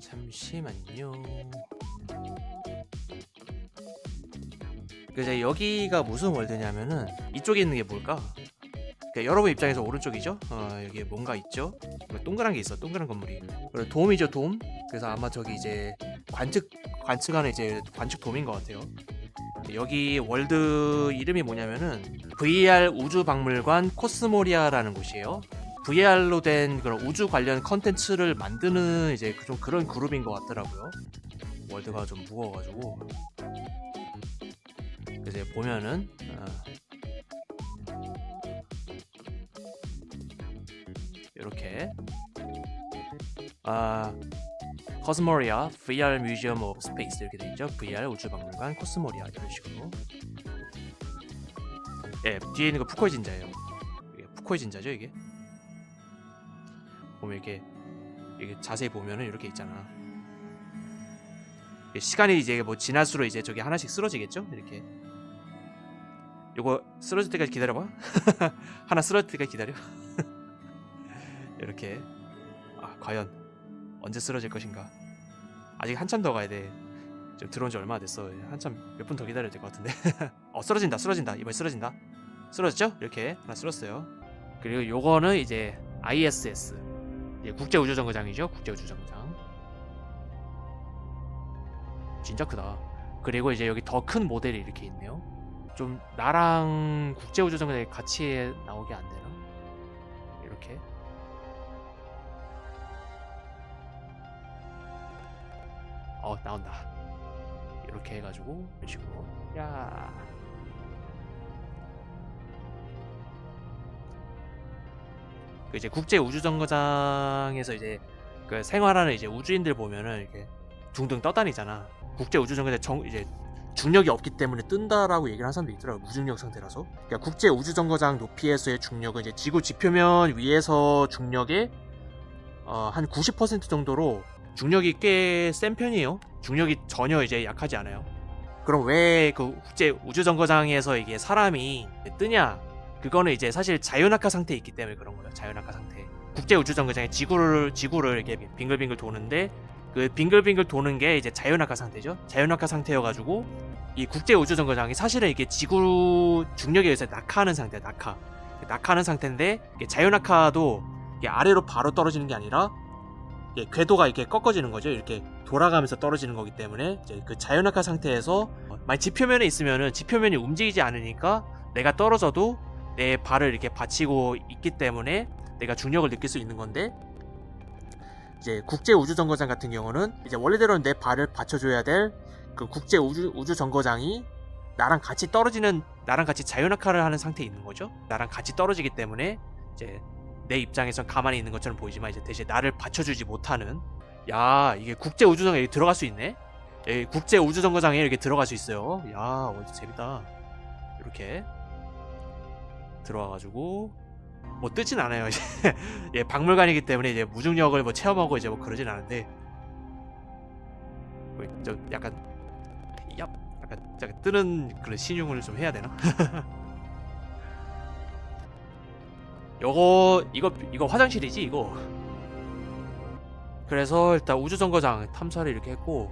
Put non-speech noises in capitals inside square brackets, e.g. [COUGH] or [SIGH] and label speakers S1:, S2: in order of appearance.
S1: 잠시만요. 그래서 여기가 무슨 월드냐면은 이쪽에 있는 게 뭘까? 그러니까 여러분 입장에서 오른쪽이죠? 어, 여기에 뭔가 있죠? 뭐 동그란 게 있어, 동그란 건물이. 그리고 돔이죠, 돔. 그래서 아마 저기 이제 관측 관측하는 이제 관측 돔인 것 같아요. 여기 월드 이름이 뭐냐면은 VR 우주 박물관 코스모리아라는 곳이에요. VR로 된 그런 우주 관련 컨텐츠를 만드는 이제 그- 좀 그런 그룹인 것 같더라고요. 월드가 좀 무거워가지고. 이제 보면은 어, 이렇게 아 코스모리아 VR 뮤지엄 오브 스페이스 이렇게 돼 있죠. VR 우주 박물관 코스모리아 이런 식으로. 예, 뒤에 있는 거 푸코이 진자예요. 푸코이 진자죠, 이게. 보면 이렇게 이게 자세히 보면은 이렇게 있잖아. 시간이 이제 뭐 지날수록 이제 저기 하나씩 쓰러지겠죠? 이렇게. 요거 쓰러질 때까지 기다려봐. [LAUGHS] 하나 쓰러질 때까지 기다려. [LAUGHS] 이렇게. 아, 과연 언제 쓰러질 것인가? 아직 한참 더 가야 돼. 지금 들어온 지 얼마 됐어. 한참 몇 분 더 기다려야 될 것 같은데. [LAUGHS] 어, 쓰러진다, 쓰러진다. 이번에 쓰러진다. 쓰러졌죠? 이렇게 하나 쓰러졌어요. 그리고 요거는 이제 ISS. 이제 국제 우주 정거장이죠. 국제 우주 정거장. 진짜 크다. 그리고 이제 여기 더 큰 모델이 이렇게 있네요. 좀 나랑 국제 우주 정거장이 같이 나오게 안 되나? 이렇게. 어 나온다. 이렇게 해가지고 이런 식으로. 야. 그 이제 국제 우주 정거장에서 이제 그 생활하는 이제 우주인들 보면은 이렇게 둥둥 떠다니잖아. 국제 우주 정거장 정 이제 중력이 없기 때문에 뜬다라고 얘기를 하는 사람도 있더라고 무중력 상태라서. 그러니까 국제 우주 정거장 높이에서의 중력은 이제 지구 지표면 위에서 중력의 어, 한 90% 정도로 중력이 꽤 센 편이에요. 중력이 전혀 이제 약하지 않아요. 그럼 왜 그 국제 우주 정거장에서 이게 사람이 뜨냐? 그거는 이제 사실 자연낙하 상태에 있기 때문에 그런 거예요. 자연낙하 상태. 국제 우주 정거장에 지구를 지구를 이렇게 빙글빙글 도는데 그 빙글빙글 도는 게 이제 자연낙하 상태죠. 자연낙하 상태여가지고 이 국제 우주 정거장이 사실은 이게 지구 중력에 의해서 낙하하는 상태야. 낙하. 낙하하는 상태인데 이게 아래로 바로 떨어지는 게 아니라 궤도가 이렇게 꺾어지는 거죠. 이렇게 돌아가면서 떨어지는 거기 때문에 그 자연낙하 상태에서 만약 지표면에 있으면은 지표면이 움직이지 않으니까 내가 떨어져도 내 발을 이렇게 받치고 있기 때문에 내가 중력을 느낄 수 있는 건데 이제 국제 우주 정거장 같은 경우는 이제 원래대로는 내 발을 받쳐줘야 될 그 국제 우주 우주 정거장이 나랑 같이 떨어지는 나랑 같이 자연낙하를 하는 상태에 있는 거죠. 나랑 같이 떨어지기 때문에 이제 내 입장에서 가만히 있는 것처럼 보이지만 이제 대신 나를 받쳐주지 못하는 야 이게 국제 우주정에 들어갈 수 있네. 여기 국제 우주 정거장에 이렇게 들어갈 수 있어요. 야 어디 재밌다. 이렇게 들어와가지고 뭐 뜨진 않아요. 이제 [LAUGHS] 예 박물관이기 때문에 이제 무중력을 뭐 체험하고 이제 뭐 그러진 않은데 뭐저 약간 얍 약간 약간 뜨는 그런 신용을 좀 해야 되나? [LAUGHS] 요거 이거 이거 화장실이지 이거. 그래서 일단 우주 정거장 탐사를 이렇게 했고